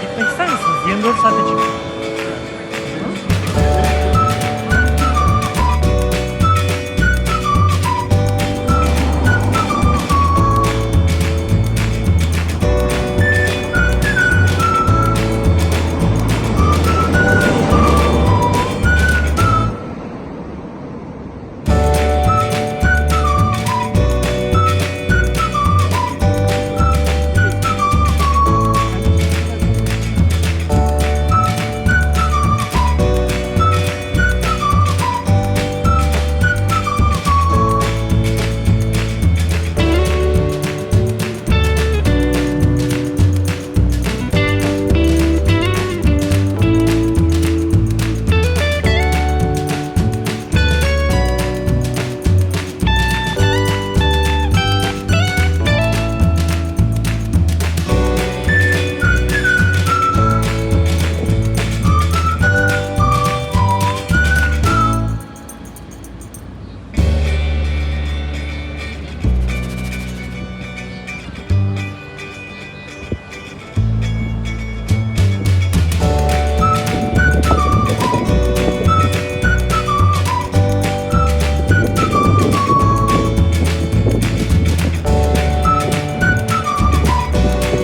Gitmek ister misiniz? 24 saat açık.